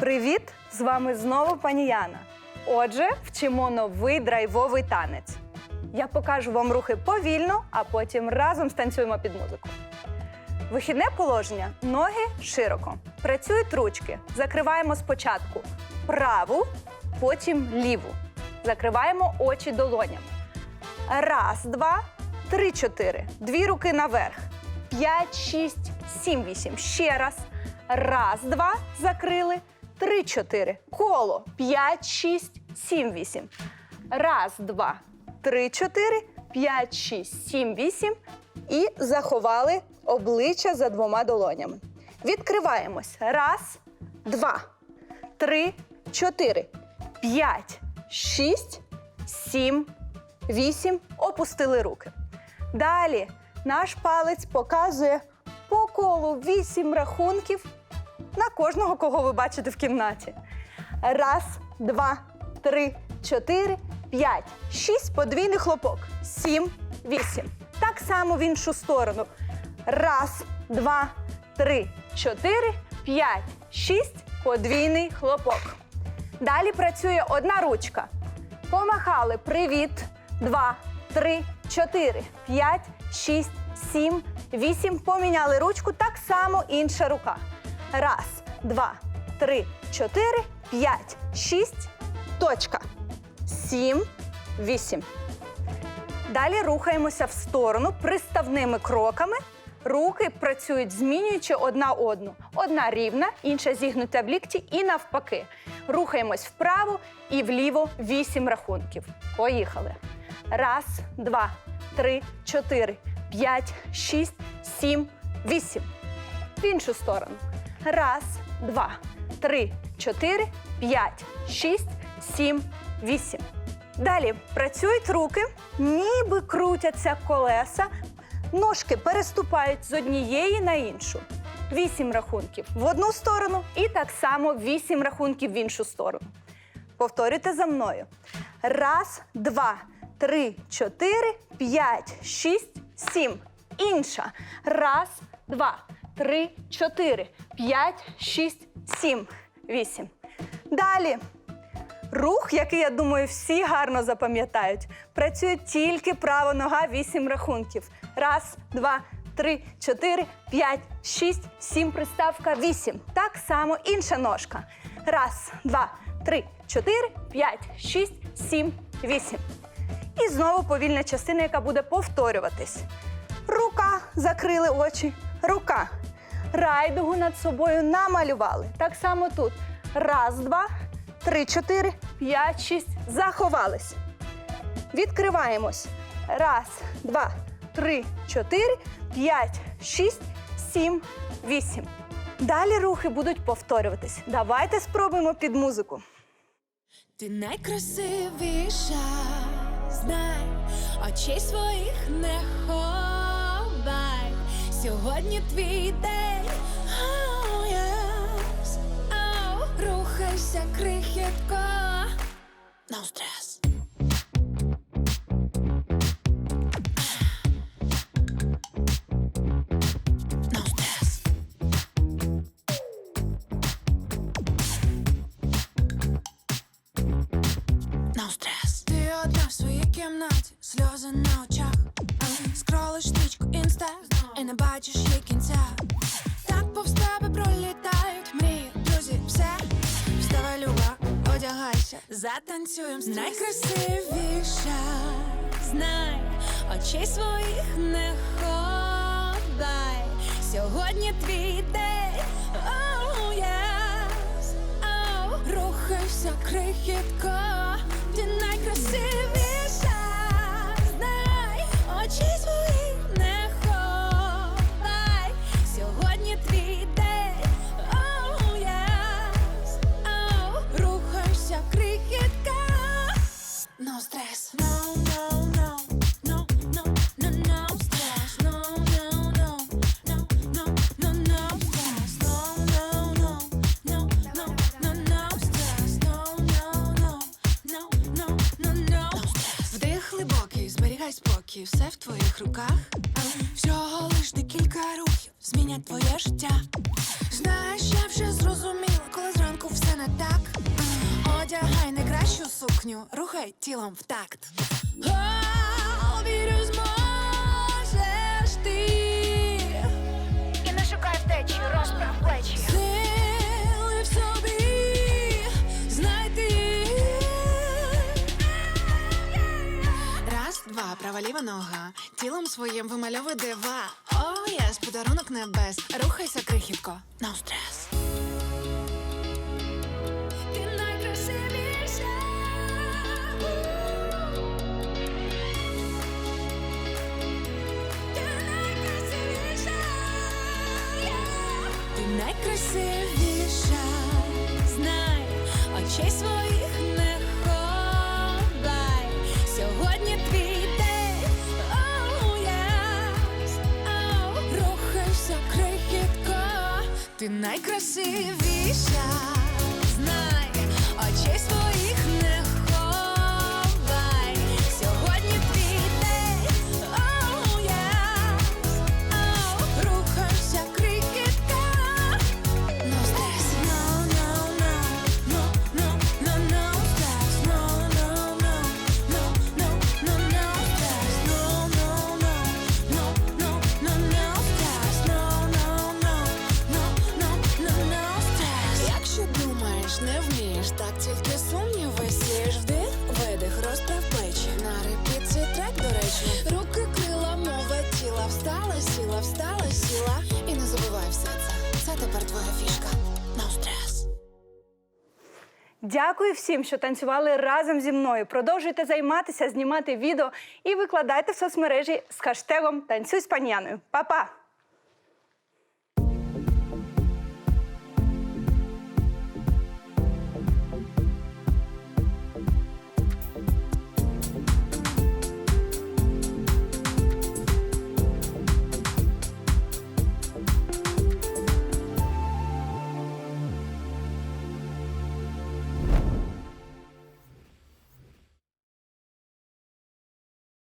Привіт! З вами знову пані Яна. Отже, вчимо новий драйвовий танець. Я покажу вам рухи повільно, а потім разом станцюємо під музику. Вихідне положення. Ноги широко. Працюють ручки. Закриваємо спочатку праву, потім ліву. Закриваємо очі долонями. Раз, два, три, чотири. Дві руки наверх. П'ять, шість, сім, вісім. Ще раз. Раз, два. Закрили. Три, чотири. Коло. П'ять, шість, сім, вісім. Раз, два, три, чотири, п'ять, шість, сім, вісім. І заховали обличчя за двома долонями. Відкриваємось. Раз, два, три, чотири, п'ять, шість, сім, вісім. Опустили руки. Далі наш палець показує по колу вісім рахунків на кожного, кого ви бачите в кімнаті. Раз, два, три, чотири, п'ять, шість, подвійний хлопок. Сім, вісім. Так само в іншу сторону. Раз, два, три, чотири, п'ять, шість, подвійний хлопок. Далі працює одна ручка. Помахали. Привіт. Два, три, чотири, п'ять, шість, сім, вісім. Поміняли ручку. Так само інша рука. Раз, два, три, чотири, п'ять, шість. Точка. Сім, вісім. Далі рухаємося в сторону приставними кроками. Руки працюють змінюючи одна одну. Одна рівна, інша зігнута в лікті і навпаки. Рухаємось вправо і вліво вісім рахунків. Поїхали. Раз, два, три, чотири, п'ять, шість, сім, вісім. В іншу сторону. Раз, два, три, чотири, п'ять, шість, сім, вісім. Далі працюють руки, ніби крутяться колеса, ножки переступають з однієї на іншу. Вісім рахунків в одну сторону і так само вісім рахунків в іншу сторону. Повторюйте за мною. Раз, два, три, чотири, п'ять, шість, сім. Інша. Раз, два, три, чотири, п'ять, шість, сім, вісім. Далі. Рух, який, я думаю, всі гарно запам'ятають. Працює тільки права нога, вісім рахунків. Раз, два, три, чотири, п'ять, шість, сім, приставка, вісім. Так само інша ножка. Раз, два, три, чотири, п'ять, шість, сім, вісім. І знову повільна частина, яка буде повторюватись. Рука, закрили очі, рука. Райдугу над собою намалювали. Так само тут. Раз, два, три, чотири, п'ять, шість. Заховались. Відкриваємось. Раз, два, три, чотири, п'ять, шість, сім, вісім. Далі рухи будуть повторюватись. Давайте спробуємо під музику. Ти найкрасивіша, знай, очей своїх не ховай. Сьогодні твій день. Oh, yes. oh, рухайся крихітко. Кімнаті, сльози на очах. Скролиш стрічку інста і не бачиш її кінця. Так повз тебе пролітають мрії, друзі, все. Вставай, люба, одягайся, затанцюєм стрес. Найкрасивіша, знай, очей своїх не ховай. Сьогодні твій день. Oh, yes. oh, рухайся, крихітко, дай все в твоїх руках. Всього лиш декілька рухів змінять твоє життя. Знаєш, я вже зрозуміла, коли зранку все не так. Одягай найкращу сукню, рухай тілом в такт. О, вірю, Тілом своїм вимальовуй дива. О, єс, подарунок небес. Рухайся, крихітко. No стрес. Ти найкрасивіша. Ти найкрасивіша. Ти найкрасивіша, знай, очей своїх не Ти найкрасивіша, знай, очей не встала, сіла, і не забувай все це. Це тепер твоя фішка. No. Дякую всім, що танцювали разом зі мною. Продовжуйте займатися, знімати відео і викладайте в соцмережі з хештегом Танцюй з пані Яною. Па-па!